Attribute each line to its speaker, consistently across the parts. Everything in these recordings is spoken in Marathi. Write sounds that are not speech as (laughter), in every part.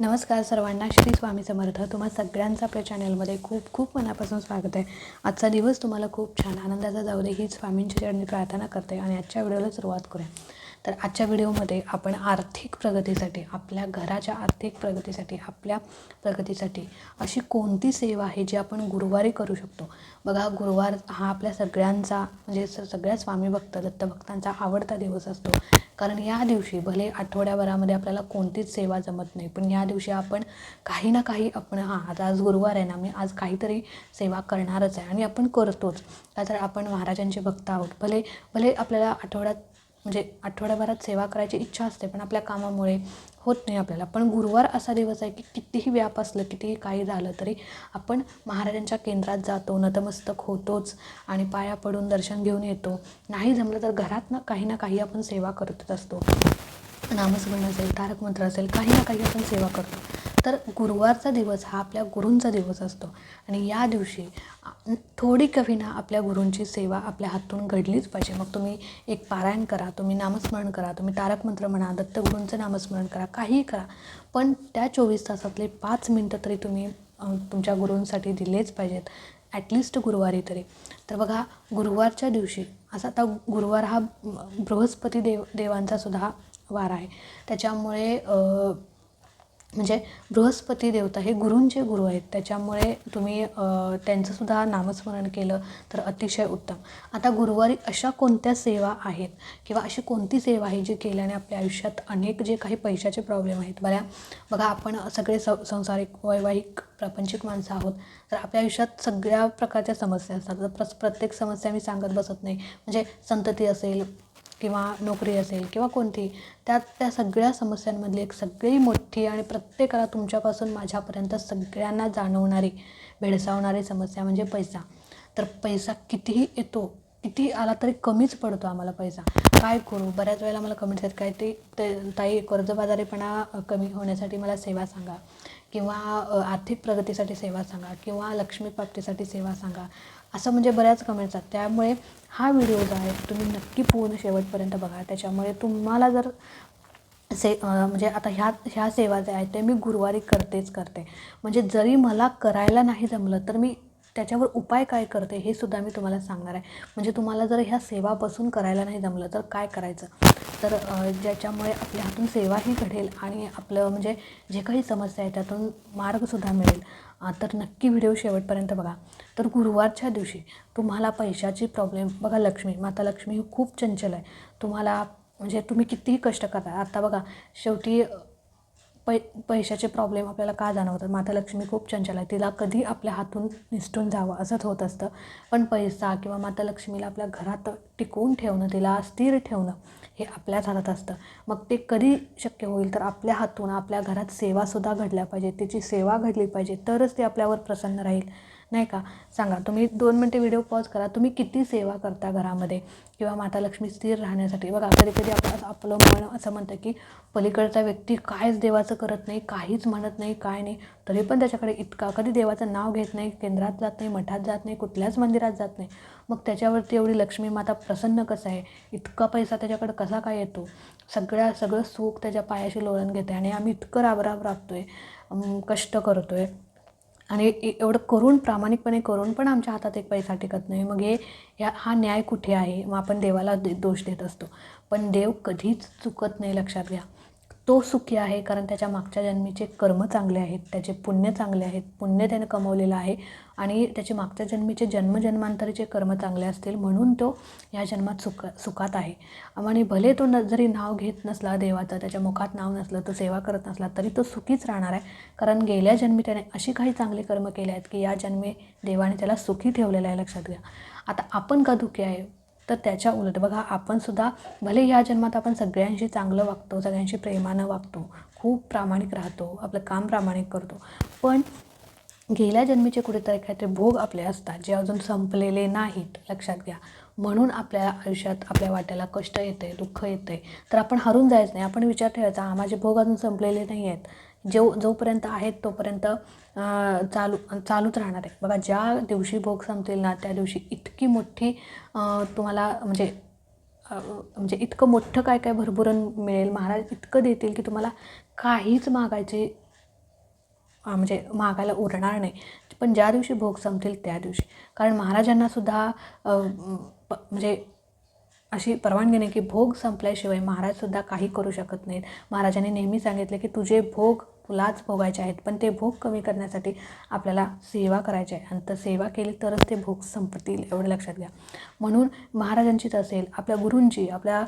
Speaker 1: नमस्कार सर्वांना श्री स्वामी समर्थ. तुम्हा सगळ्यांचं आपल्या चॅनलमध्ये खूप खूप मनापासून स्वागत आहे. आजचा दिवस तुम्हाला खूप छान आनंदाचा जाऊ दे ही स्वामींची चरणी प्रार्थना करते. आणि आजच्या व्हिडिओला सुरुवात करूया. तर आजच्या व्हिडिओमध्ये आपण आर्थिक प्रगतीसाठी आपल्या घराच्या आर्थिक प्रगतीसाठी आपल्या प्रगतीसाठी अशी कोणती सेवा आहे जी आपण गुरुवारी करू शकतो? बघा गुरुवार हा आपल्या सगळ्यांचा म्हणजे स सगळ्या स्वामी भक्त दत्तभक्तांचा आवडता दिवस असतो. कारण या दिवशी भले आठवड्याभरामध्ये आपल्याला कोणतीच सेवा जमत नाही पण या दिवशी आपण काही ना काही आपण हां आता आज गुरुवार आहे ना मी आज काहीतरी सेवा करणारच आहे आणि आपण करतोच. का तर आपण महाराजांचे भक्त आहोत भले भले आपल्याला आठवड्यात म्हणजे आठवड्याभरात सेवा करायची इच्छा असते पण आपल्या कामामुळे होत नाही आपल्याला. पण गुरुवार असा दिवस आहे की कितीही व्याप असलं कितीही काही झालं तरी आपण महाराजांच्या केंद्रात जातो नतमस्तक होतोच आणि पाया पडून दर्शन घेऊन येतो. नाही जमलं तर घरात ना काही ना काही आपण सेवा करतच असतो. नामस्मरण असेल तारक मंत्र असेल काही ना काही आपण सेवा करतो. तर गुरुवारचा दिवस हा आपल्या गुरूंचा दिवस असतो. आणि या दिवशी थोडी कविना आपल्या गुरूंची सेवा आपल्या हातून घडलीच पाहिजे. मग तुम्ही एक पारायण करा तुम्ही नामस्मरण करा तुम्ही तारक मंत्र म्हणा दत्तगुरूंचं नामस्मरण करा काहीही करा. पण त्या चोवीस तासातले पाच मिनटं तरी तुम्ही तुमच्या गुरूंसाठी दिलेच पाहिजेत. ॲटलिस्ट गुरुवारी तरी. तर बघा गुरुवारच्या दिवशी असा आता गुरुवार हा बृहस्पती देव देवांचा सुद्धा वार आहे. त्याच्यामुळे म्हणजे बृहस्पती देवता हे गुरूंचे गुरु आहेत. त्याच्यामुळे तुम्ही त्यांचंसुद्धा नामस्मरण केलं तर अतिशय उत्तम. आता गुरुवारी अशा कोणत्या सेवा आहेत किंवा अशी कोणती सेवा आहे जी केल्याने आपल्या आयुष्यात अनेक जे काही पैशाचे प्रॉब्लेम आहेत? बऱ्या बघा आपण सगळे स संसारिक वैवाहिक प्रापंचिक माणसं आहोत. तर आपल्या आयुष्यात सगळ्या प्रकारच्या समस्या असतात. तर प्रस प्रत्येक समस्या मी सांगत बसत नाही. म्हणजे संतती असेल किंवा नोकरी असेल किंवा कोणती त्या त्या सगळ्या समस्यांमधली एक सगळी मोठी आणि प्रत्येकाला तुमच्यापासून माझ्यापर्यंत सगळ्यांना जाणवणारी भेडसावणारी समस्या म्हणजे पैसा. तर पैसा कितीही येतो किती आला तरी कमीच पडतो आम्हाला पैसा. काय करू? बऱ्याच वेळेला मला कमेंट्स आहेत काय ते ताई कर्जबाजारीपणा कमी होण्यासाठी मला सेवा सांगा किंवा आर्थिक प्रगतीसाठी सेवा सांगा किंवा लक्ष्मी प्राप्तीसाठी सेवा सांगा. असं म्हणजे बऱ्याच कमेंट्स आहेत. त्यामुळे हा व्हिडिओ जो आहे तुम्ही नक्की पूर्ण शेवटपर्यंत बघा. त्याच्यामुळे तुम्हाला जर से म्हणजे आता ह्या ह्या सेवा ज्या आहेत ते मी गुरुवारी करतेच करते. म्हणजे जरी मला करायला नाही जमलं तर मी त्याच्यावर उपाय काय करते हे सुद्धा मी तुम्हाला सांगणार आहे. म्हणजे तुम्हाला जर ह्या सेवापासून करायला नाही जमलं तर काय करायचं? तर ज्याच्यामुळे आपल्या हातून सेवाही घडेल आणि आपलं म्हणजे जे काही समस्या आहे त्यातून मार्गसुद्धा मिळेल. तर नक्की व्हिडिओ शेवटपर्यंत बघा. तर गुरुवारच्या दिवशी तुम्हाला पैशाची प्रॉब्लेम बघा लक्ष्मी माता लक्ष्मी ही खूप चंचल आहे. तुम्हाला म्हणजे तुम्ही कितीही कष्ट करा आता बघा शेवटी पै पैशाचे प्रॉब्लेम आपल्याला का जाणवतात? माता लक्ष्मी खूप चंचल आहे. तिला कधी आपल्या हातून निसटून जावं असंच होत असतं. पण पैसा किंवा माता लक्ष्मीला आपल्या घरात टिकवून ठेवणं तिला स्थिर ठेवणं हे आपल्याच हातात असतं. मग ते कधी शक्य होईल? तर आपल्या हातून आपल्या घरात सेवासुद्धा घडल्या पाहिजे तिची सेवा घडली पाहिजे तरच ते आपल्यावर प्रसन्न राहील. नाही का? सांगा तुम्ही दोन मिनटे व्हिडिओ पॉज करा. तुम्ही किती सेवा करता घरामध्ये? किंवा माता लक्ष्मी स्थिर राहण्यासाठी. बघा कधी कधी आपण आपलं मन असं म्हणतं की पलीकडचा व्यक्ती कायच देवाचं करत नाही काहीच म्हणत नाही काय नाही. तरी पण त्याच्याकडे इतका कधी देवाचं नाव घेत नाही केंद्रात जात नाही मठात जात नाही कुठल्याच मंदिरात जात नाही. मग त्याच्यावरती एवढी लक्ष्मी माता प्रसन्न कसं आहे? इतका पैसा त्याच्याकडे कसा काय येतो? सगळ्या सगळं सुख त्याच्या पायाशी लोळण घेते आणि आम्ही इतकं राबराब राबतो आहे कष्ट करतो आहे आणि एवढं करून प्रामाणिकपणे करून पण आमच्या हातात एक पैसा टिकत नाही. मग हे ह्या हा न्याय कुठे आहे? मग आपण देवाला दे दोष देत असतो. पण देव कधीच चुकत नाही लक्षात घ्या. तो सुखी आहे कारण त्याच्या मागच्या जन्मीचे कर्म चांगले आहेत त्याचे पुण्य चांगले आहेत पुण्य त्याने कमवलेलं आहे. आणि त्याचे मागच्या जन्मीचे जन्मजन्मांतरीचे कर्म चांगले असतील म्हणून तो या जन्मात सुख सुखात आहे. आणि भले तो न जरी नाव घेत नसला देवाचं त्याच्या मुखात नाव नसलं तो सेवा करत नसला तरी तो सुखीच राहणार आहे. कारण गेल्या जन्मी त्याने अशी काही चांगली कर्म केले आहेत की या जन्मी देवाने त्याला सुखी ठेवलेलं आहे लक्षात घ्या. आता आपण का दुखी आहे? तर त्याच्या उलट बघा आपणसुद्धा भले ह्या जन्मात आपण सगळ्यांशी चांगलं वागतो सगळ्यांशी प्रेमानं वागतो खूप प्रामाणिक राहतो आपलं काम प्रामाणिक करतो पण गेल्या जन्मीचे कुठेतरी काहीतरी भोग आपले असतात जे अजून संपलेले नाहीत लक्षात घ्या. म्हणून आपल्या आयुष्यात आपल्या वाट्याला कष्ट येते दुःख येते तर आपण हरून जायचं नाही. आपण विचार ठेवायचा हा माझे भोग अजून संपलेले नाही आहेत जो जोपर्यंत आहेत तोपर्यंत चालू चालूच राहणार आहे. बघा ज्या दिवशी भोग संपतील ना त्या दिवशी इतकी मोठी तुम्हाला म्हणजे म्हणजे इतकं मोठं काय काय भरभरून मिळेल? महाराज इतकं देतील की तुम्हाला काहीच मागायची म्हणजे मागायला उरणार नाही. पण ज्या दिवशी भोग संपतील त्या दिवशी. कारण महाराजांनासुद्धा प- म्हणजे अशी परवानगी नाही की भोग संपल्याशिवाय महाराजसुद्धा काही करू शकत नाहीत. महाराजांनी नेहमी सांगितले की तुझे भोग तुलाच भोगायचे आहेत. पण ते भोग कमी करण्यासाठी आपल्याला सेवा करायची आहे. आणि तर सेवा केली तरच ते भोग संपतील एवढं लक्षात घ्या. म्हणून महाराजांचीच असेल आपल्या गुरूंची आपल्या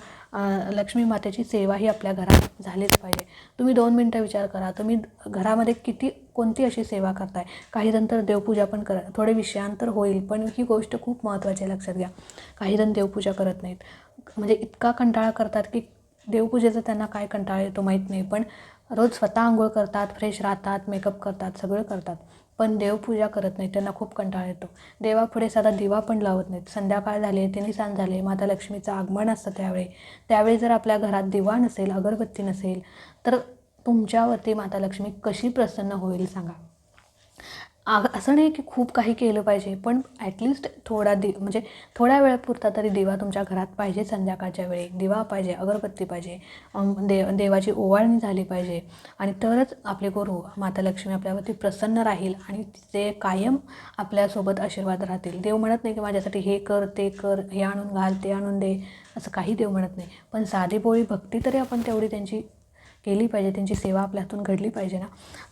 Speaker 1: लक्ष्मी मातेची सेवा ही आपल्या घरात झालीच पाहिजे. तुम्ही दोन मिनटं विचार करा. तुम्ही घरामध्ये किती कोणती अशी सेवा करताय? काही नंतर तर देवपूजा पण करा थोडे विषयांतर होईल पण ही गोष्ट खूप महत्त्वाची आहे लक्षात घ्या. काही जण देवपूजा करत नाहीत. म्हणजे इतका कंटाळा करतात की देवपूजेचा त्यांना काय कंटाळा येतो माहीत नाही पण रोज स्वतः आंघोळ करतात फ्रेश राहतात मेकअप करतात सगळं करतात. पण देवपूजा करत नाहीत त्यांना खूप कंटाळा येतो. देवापुढे साधा दिवा पण लावत नाहीत. संध्याकाळ झाले तिन्ही सांज झाले माता लक्ष्मीचं आगमन असतं त्यावेळी. त्यावेळी जर आपल्या घरात दिवा नसेल अगरबत्ती नसेल तर तुमच्यावरती माता लक्ष्मी कशी प्रसन्न होईल सांगा. आ असं नाही की खूप काही केलं पाहिजे पण ॲटलिस्ट थोडा दि म्हणजे थोड्या वेळापुरता तरी दिवा तुमच्या घरात पाहिजे संध्याकाळच्या वेळी. दिवा पाहिजे अगरबत्ती पाहिजे दे देवाची ओवाळणी झाली पाहिजे. आणि तरच आपले गुरु माता लक्ष्मी आपल्यावरती प्रसन्न राहील आणि ते कायम आपल्यासोबत आशीर्वाद राहतील. देव म्हणत नाही की माझ्यासाठी हे कर ते कर हे आणून घाल ते आणून दे असं काही देव म्हणत नाही. पण साधी पोळी भक्ती तरी आपण तेवढी त्यांची केली पाहिजे त्यांची सेवा आपल्या हातून घडली पाहिजे ना.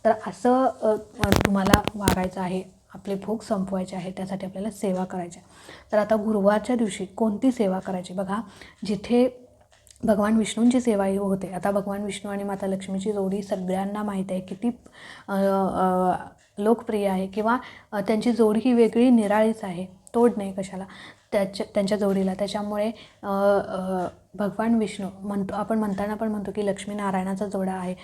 Speaker 1: तर असं तुम्हाला वागायचं आहे आपले भोग संपवायचे आहे त्यासाठी आपल्याला सेवा करायची आहे. तर आता गुरुवारच्या दिवशी कोणती सेवा करायची? बघा जिथे भगवान विष्णूंची सेवा ही होते आता भगवान विष्णू आणि माता लक्ष्मीची जोडी सगळ्यांना माहीत आहे किती लोकप्रिय आहे किंवा त्यांची जोडी ही वेगळी निराळीच आहे तोड नाही कशाला. त्याच्या त्यांच्या जोडीला. त्याच्यामुळे भगवान विष्णू म्हणतो आपण म्हणताना पण म्हणतो की लक्ष्मीनारायणाचा जोडा आहे.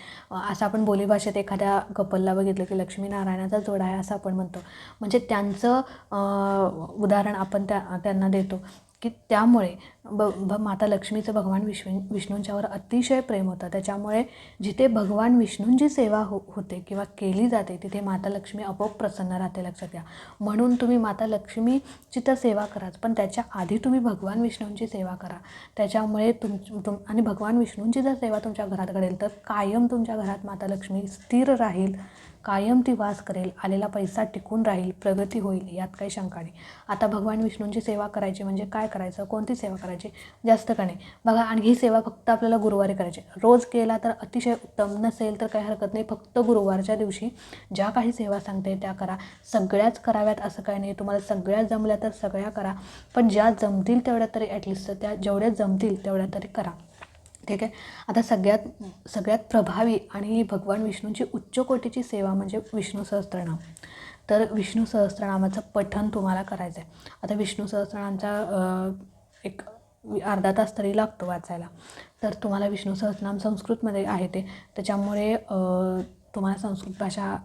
Speaker 1: असं आपण बोलीभाषेत एखाद्या कपलला बघितलं की लक्ष्मीनारायणाचा जोडा आहे असं आपण म्हणतो. म्हणजे त्यांचं उदाहरण आपण त्या त्यांना देतो. की त्यामुळे ब भ माता लक्ष्मीचं भगवान विष्णू विष्णूंच्यावर अतिशय प्रेम होतं. त्याच्यामुळे जिथे भगवान विष्णूंची सेवा हो होते किंवा केली जाते तिथे माता लक्ष्मी आपोआप प्रसन्न राहते लक्षात घ्या. म्हणून तुम्ही माता लक्ष्मीची तर सेवा कराच पण त्याच्या आधी तुम्ही भगवान विष्णूंची सेवा करा. त्याच्यामुळे तुम तुम आणि भगवान विष्णूंची जर सेवा तुमच्या घरात घडेल तर कायम तुमच्या घरात माता लक्ष्मी स्थिर राहील. कायम ती वास करेल आलेला पैसा टिकून राहील प्रगती होईल यात काही शंका नाही. आता भगवान विष्णूंची सेवा करायची म्हणजे काय करायचं? कोणती सेवा करायची? जास्त का नाही? बघा आणि ही सेवा फक्त आपल्याला गुरुवारी करायची. रोज केला तर अतिशय उत्तम नसेल तर काही हरकत नाही. फक्त गुरुवारच्या दिवशी ज्या काही सेवा सांगते त्या करा. सगळ्याच कराव्यात असं काही नाही. तुम्हाला सगळ्या जमल्या तर सगळ्या करा. पण ज्या जमतील तेवढ्या तरी ॲटलिस्ट त्या जेवढ्या जमतील तेवढ्या तरी करा. ठीक आहे? आता सगळ्यात सगळ्यात प्रभावी आणि भगवान विष्णूंची उच्च कोटीची सेवा म्हणजे विष्णू सहस्त्रनाम. तर विष्णू सहस्त्रनामाचं पठण तुम्हाला करायचं आहे आता विष्णू सहस्त्रनामचा एक अर्धा तास तरी लागतो वाचायला. तर तुम्हाला विष्णू सहस्त्रनाम संस्कृतमध्ये आहे ते. त्याच्यामुळे तुम्हाला संस्कृत भाषा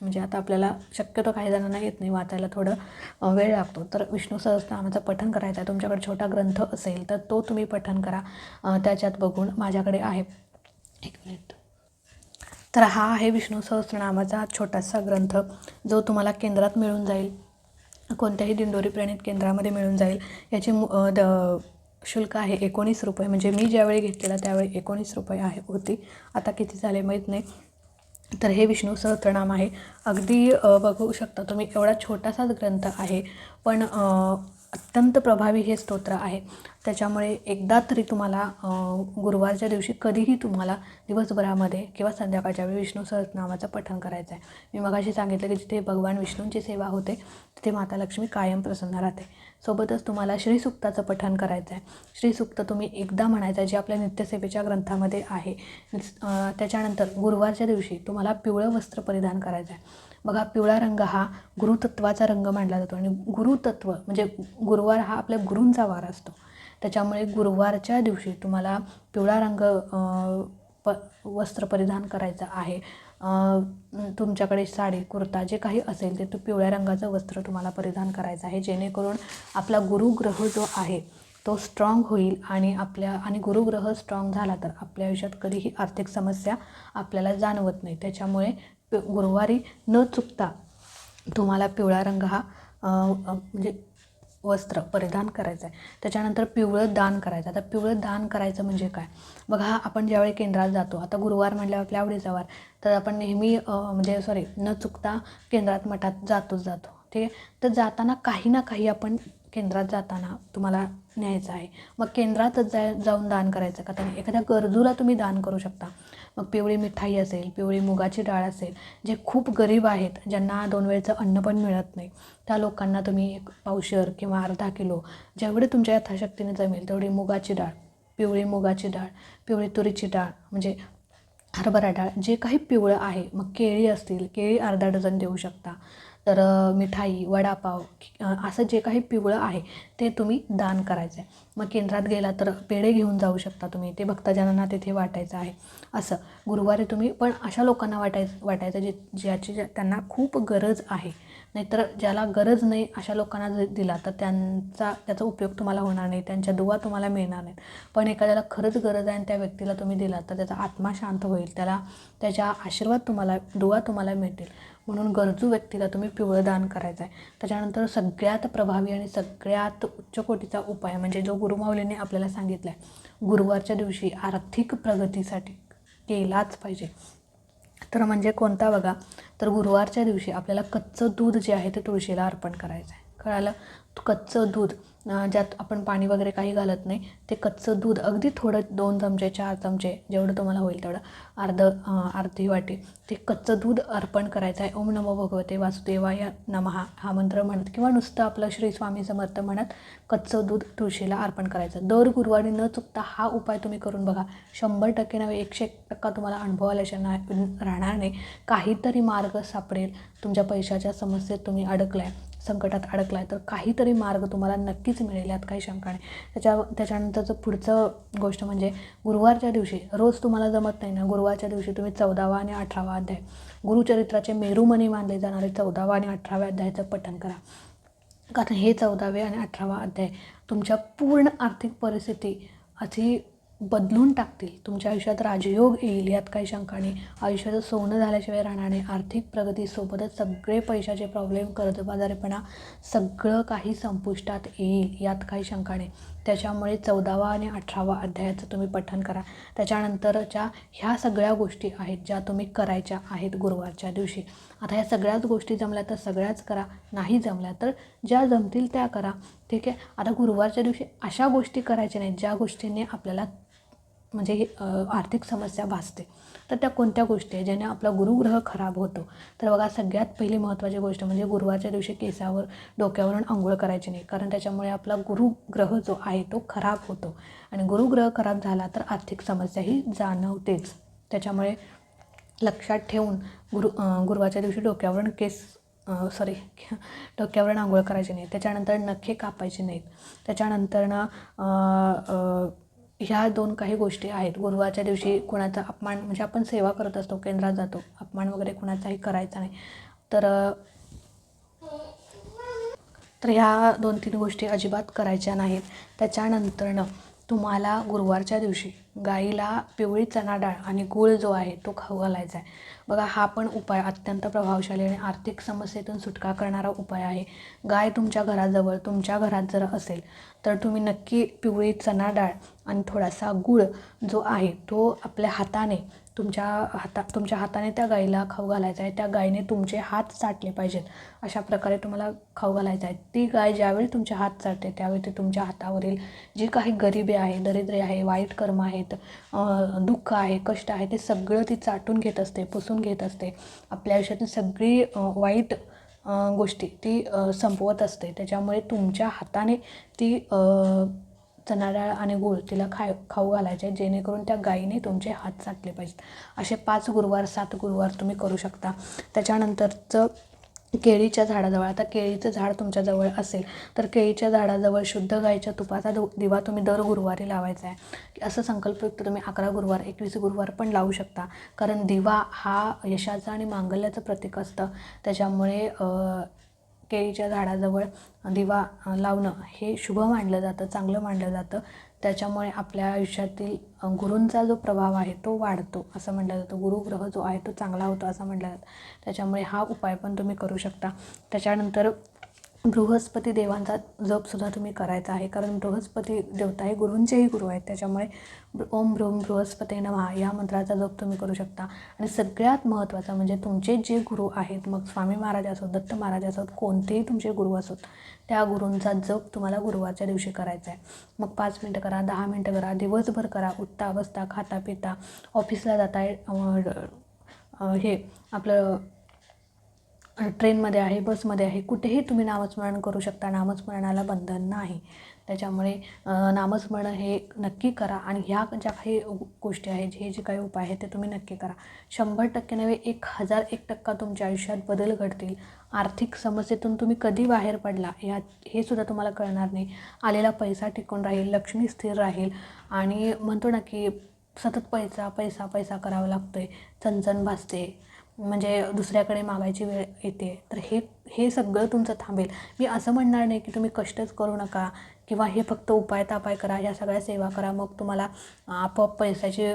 Speaker 1: म्हणजे आता आपल्याला शक्यतो काही जणांना येत नाही वाचायला थोडं वेळ लागतो. तर विष्णू सहस्त्रनामाचं पठन करायचं आहे तुमच्याकडे छोटा ग्रंथ असेल तर तो तुम्ही पठन करा. त्याच्यात बघून माझ्याकडे आहे. एक मिनिट. तर हा आहे विष्णू सहस्त्रनामाचा छोटासा ग्रंथ जो तुम्हाला केंद्रात मिळून जाईल. कोणत्याही दिंडोरी प्रणित केंद्रामध्ये मिळून जाईल. याची मु- द शुल्क आहे एकोणीस रुपये. म्हणजे मी ज्यावेळी घेतलेला त्यावेळी एकोणीस रुपये आहे होती. आता किती झाले माहीत नाही. तर हे विष्णू सहस्रनाम आहे. अगदी बघू शकता तुम्ही एवढा छोटासाच ग्रंथ आहे पण अत्यंत प्रभावी हे स्तोत्र आहे. त्याच्यामुळे एकदा तरी तुम्हाला गुरुवारच्या दिवशी कधीही तुम्हाला दिवसभरामध्ये किंवा संध्याकाळच्या वेळी विष्णू सहस्रनामाचं पठण करायचं आहे. मी मगाशी सांगितलं की जिथे भगवान विष्णूंची सेवा होते तिथे माता लक्ष्मी कायम प्रसन्न राहते. सोबतच तुम्हाला श्रीसुक्ताचं पठण करायचं आहे. श्रीसुक्त तुम्ही एकदा म्हणायचं आहे जे आपल्या नित्यसेवेच्या ग्रंथामध्ये आहे. त्याच्यानंतर गुरुवारच्या दिवशी तुम्हाला पिवळं वस्त्र परिधान करायचं आहे. बघा पिवळा रंग हा गुरुतत्वाचा रंग मानला जातो आणि गुरुतत्व म्हणजे गुरुवार हा आपल्या गुरूंचा वार असतो. त्याच्यामुळे गुरुवारच्या दिवशी तुम्हाला पिवळा रंग प वस्त्र परिधान करायचं आहे. तुमच्याकडे साडी कुर्ता जे काही असेल ते तो पिवळ्या रंगाचं वस्त्र तुम्हाला परिधान करायचं आहे. जेणेकरून आपला गुरुग्रह जो आहे तो स्ट्रॉंग होईल आणि आपल्या आणि गुरुग्रह स्ट्रॉंग झाला तर आपल्या आयुष्यात कधीही आर्थिक समस्या आपल्याला जाणवत नाही. त्याच्यामुळे गुरुवारी न चुकता तुम्हाला पिवळा रंग हा म्हणजे वस्त्र परिधान करायचं आहे त्याच्यानंतर पिवळं दान करायचं. आता पिवळं दान करायचं म्हणजे काय? बघा आपण ज्यावेळी केंद्रात जातो आता गुरुवार म्हटल्यावर आपल्या आवडीचा वार. तर आपण नेहमी म्हणजे सॉरी न चुकता केंद्रात मठात जातोच जातो. ठीक आहे? तर जाताना काही ना काही आपण केंद्रात जाताना तुम्हाला न्यायचं आहे. मग केंद्रातच जा जाऊन दान करायचं का? तर एखाद्या गरजूला तुम्ही दान करू शकता. मग पिवळी मिठाई असेल पिवळी मुगाची डाळ असेल जे खूप गरीब आहेत ज्यांना दोन वेळचं अन्न पण मिळत नाही त्या लोकांना तुम्ही एक पावशर किंवा अर्धा किलो जेवढे तुमच्या यथाशक्तीने जमेल तेवढी मुगाची डाळ पिवळी मुगाची डाळ पिवळी तुरीची डाळ म्हणजे हरभरा डाळ जे काही पिवळं आहे मग केळी असतील केळी अर्धा डझन देऊ शकता. तर मिठाई वडापाव असं जे काही पिवळं आहे ते तुम्ही दान करायचं आहे मग केंद्रात गेला तर पेढे घेऊन जाऊ शकता तुम्ही ते भक्तजनांना तिथे वाटायचं आहे. असं गुरुवारी तुम्ही पण अशा लोकांना वाटायचं वाटायचं जे ज्याची ज्या- त्यांना खूप गरज आहे. नाहीतर ज्याला गरज नाही अशा लोकांना जर दिला तर त्यांचा त्याचा उपयोग तुम्हाला होणार नाही त्यांच्या दुवा तुम्हाला मिळणार नाहीत. पण एखाद्याला खरंच गरज आहे आणि त्या व्यक्तीला तुम्ही दिला तर त्याचा आत्मा शांत होईल त्याला त्याच्या आशीर्वाद तुम्हाला दुवा तुम्हाला मिळतील. म्हणून गरजू व्यक्तीला तुम्ही पिवळं दान करायचं आहे. त्याच्यानंतर सगळ्यात प्रभावी आणि सगळ्यात उच्च कोटीचा उपाय म्हणजे जो गुरुमाऊलीने आपल्याला सांगितला आहे गुरुवारच्या दिवशी आर्थिक प्रगतीसाठी केलाच पाहिजे. तर म्हणजे कोणता बघा? तर गुरुवारच्या दिवशी आपल्याला कच्चं दूध जे आहे ते तुळशीला अर्पण करायचं आहे कळालं कच्चं दूध ज्यात आपण पाणी वगैरे काही घालत नाही ते कच्चं दूध अगदी थोडं दोन चमचे चार चमचे जेवढं तुम्हाला होईल तेवढं अर्ध अर्धी वाटी ते कच्चं दूध अर्पण करायचं आहे. ओम नमो भगवते वासुदेवाय नमहा. हा मंत्र म्हणत किंवा नुसतं आपलं श्री स्वामी समर्थ म्हणत कच्चं दूध तुळशीला अर्पण करायचं. दर गुरुवारी न चुकता हा उपाय तुम्ही करून बघा. शंभर टक्के नव्हे एकशे एक टक्का तुम्हाला अनुभव आल्याशिवाय नाही राहणार नाही. काहीतरी मार्ग सापडेल. तुमच्या पैशाच्या समस्येत तुम्ही अडकलाय. संकटात अडकला आहे तर काहीतरी मार्ग तुम्हाला नक्कीच मिळेल यात काही शंका नाही. त्याच्या त्याच्यानंतरचं पुढचं गोष्ट म्हणजे गुरुवारच्या दिवशी रोज तुम्हाला जमत नाही ना गुरुवारच्या दिवशी तुम्ही चौदावा आणि अठरावा अध्याय गुरुचरित्राचे मेरुमणी मानले जाणारे चौदावा आणि अठराव्या अध्यायाचं पठण करा. कारण हे चौदावे आणि अठरावा अध्याय तुमच्या पूर्ण आर्थिक परिस्थिती अशी बदलून टाकतील. तुमच्या आयुष्यात राजयोग येईल यात काही शंका नाही. आयुष्याचं सोनं झाल्याशिवाय राहणार नाही आर्थिक प्रगतीसोबतच सगळे पैशाचे प्रॉब्लेम कर्जबाजारीपणा सगळं काही संपुष्टात येईल यात काही शंका नाही. त्याच्यामुळे चौदावा आणि अठरावा अध्यायाचं तुम्ही पठन करा. त्याच्यानंतरच्या ह्या सगळ्या गोष्टी आहेत ज्या तुम्ही करायच्या आहेत गुरुवारच्या दिवशी. आता ह्या सगळ्याच गोष्टी जमल्या तर सगळ्याच करा. नाही जमल्या तर ज्या जमतील त्या करा. ठीक आहे? आता गुरुवारच्या दिवशी अशा गोष्टी करायच्या नाहीत ज्या गोष्टींनी आपल्याला म्हणजे आर्थिक समस्या भासते. तर त्या कोणत्या गोष्टी आहे ज्याने आपला गुरुग्रह खराब होतो? तर बघा सगळ्यात पहिली महत्त्वाची गोष्ट म्हणजे गुरुवारच्या दिवशी केसावर डोक्यावरून आंघोळ करायची नाही. कारण त्याच्यामुळे आपला गुरुग्रह जो आहे तो खराब होतो. आणि गुरुग्रह खराब झाला तर आर्थिक समस्याही जाणवतेच. त्याच्यामुळे लक्षात ठेवून गुरु गुरुवारच्या दिवशी डोक्यावरून केस सॉरी (laughs) डोक्यावर आंघोळ करायची नाही त्याच्यानंतर नखे कापायचे नाहीत. त्याच्यानंतरनं ना ह्या दोन काही गोष्टी आहेत. गुरुवारच्या दिवशी कुणाचा अपमान म्हणजे आपण सेवा करत असतो केंद्रात जातो अपमान वगैरे कुणाचाही करायचा नाही. तर तर ह्या दोन तीन गोष्टी अजिबात करायच्या नाहीत. त्याच्यानंतरनं तुम्हाला गुरुवारच्या दिवशी गाईला पिवळी चणा डाळ आणि गूळ जो आहे तो खाऊ घालायचा आहे. बघा हा पण उपाय अत्यंत प्रभावशाली आणि आर्थिक समस्येतून सुटका करणारा उपाय आहे. गाय तुमच्या घराजवळ तुमच्या घरात जर असेल तर तुम्ही नक्की पिवळी चणा डाळ आणि थोडासा गूळ जो आहे तो आपल्या हाताने तुमच्या हाता तुमच्या हाताने त्या गाईला खाऊ घालायचा आहे. त्या गायीने तुमचे हात चाटले पाहिजेत. अशा प्रकारे तुम्हाला खाऊ घालायचं आहे. ती गाय ज्यावेळी तुमचे हात चाटते त्यावेळी ते तुमच्या हातावरील जी काही गरिबी आहे दरिद्री आहे वाईट कर्म आहेत दुःख आहे कष्ट आहे ते सगळं ती चाटून घेत असते पुसून घेत असते. आपल्या आयुष्यातील सगळी वाईट गोष्टी ती संपवत असते. त्याच्यामुळे तुमच्या हाताने ती चणा डाळ आणि गूळ तिला खाय खाऊ घालायचे जेणेकरून त्या गायीने तुमचे हात चाटले पाहिजेत. असे पाच गुरुवार सात गुरुवार तुम्ही करू शकता. त्याच्यानंतरचं केळीच्या झाडाजवळ आता केळीचं झाड तुमच्याजवळ असेल तर केळीच्या झाडाजवळ शुद्ध गाईच्या तुपाचा दु दिवा तुम्ही दर गुरुवारी लावायचा आहे. असं संकल्पयुक्त तुम्ही अकरा गुरुवार एकवीस गुरुवार पण लावू शकता. कारण दिवा हा यशाचं आणि मांगल्याचं प्रतीक असतं. त्याच्यामुळे केळीच्या झाडाजवळ दिवा लावणं हे शुभ मानलं जातं चांगलं मानलं जातं. त्याच्यामुळे आपल्या आयुष्यातील गुरूंचा जो प्रभाव आहे तो वाढतो असं म्हटलं जातं. गुरुग्रह जो आहे तो चांगला होतो असं म्हटलं जातं. त्याच्यामुळे हा उपाय पण तुम्ही करू शकता. त्याच्यानंतर बृहस्पती देवांचा जपसुद्धा तुम्ही करायचा आहे. कारण बृहस्पती देवता हे गुरूंचेही गुरु आहेत. त्याच्यामुळे ओम भ्रूम बृहस्पती नमः या मंत्राचा जप तुम्ही करू शकता. आणि सगळ्यात महत्त्वाचं म्हणजे तुमचे जे गुरु आहेत मग स्वामी महाराज असोत दत्त महाराज असोत कोणतेही तुमचे गुरु असोत त्या गुरूंचा जप तुम्हाला गुरुवारच्या दिवशी करायचा आहे. मग पाच मिनटं करा दहा मिनटं करा दिवसभर करा उठता बसता खाता पिता ऑफिसला जाताय हे आपलं ट्रेनमध्ये आहे बसमध्ये आहे कुठेही तुम्ही नामस्मरण करू शकता. नामस्मरणाला बंधन नाही. त्याच्यामुळे नामस्मरण हे नक्की करा आणि ह्या ज्या काही गोष्टी आहेत हे जे काही उपाय आहेत ते तुम्ही नक्की करा. शंभर टक्के नव्हे एक हजार एक टक्का तुमच्या आयुष्यात बदल घडतील. आर्थिक समस्येतून तुम्ही कधी बाहेर पडला ह्या हे सुद्धा तुम्हाला कळणार नाही. आलेला पैसा टिकून राहील लक्ष्मी स्थिर राहील आणि म्हणतो ना की सतत पैसा पैसा पैसा करावा लागतो आहे चणचण भासते. म्हणजे दुसऱ्याकडे मागायची वेळ येते. तर हे हे सगळं तुमचं थांबेल. मी असं म्हणणार नाही की तुम्ही कष्टच करू नका किंवा हे फक्त उपाय तापाय करा ह्या सगळ्या सेवा करा मग तुम्हाला आपोआप पैशाचे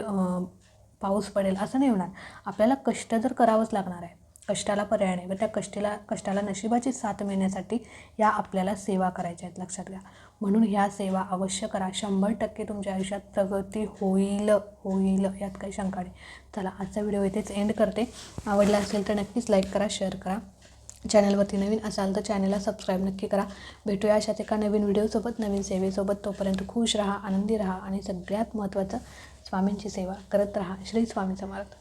Speaker 1: पाऊस पडेल असं नाही होणार. आपल्याला कष्ट जर करावंच लागणार आहे कष्टाला पर्याय नाही. व त्या कष्टेला कष्टाला नशिबाची साथ मिळण्यासाठी या आपल्याला सेवा करायच्या आहेत. लक्षात घ्या. म्हणून ह्या सेवा अवश्य करा. शंभर टक्के तुमच्या आयुष्यात प्रगती होईल होईल यात काही शंका नाही. चला आजचा व्हिडिओ इथेच एंड करते. आवडला असेल तर नक्कीच लाईक करा शेअर करा. चॅनलवरती नवीन असाल तर चॅनलला सबस्क्राईब नक्की करा. भेटूया अशाच एका नवीन व्हिडिओसोबत नवीन सेवेसोबत. तोपर्यंत खुश राहा आनंदी राहा आणि सगळ्यात महत्त्वाचं स्वामींची सेवा करत राहा. श्री स्वामी समर्थ.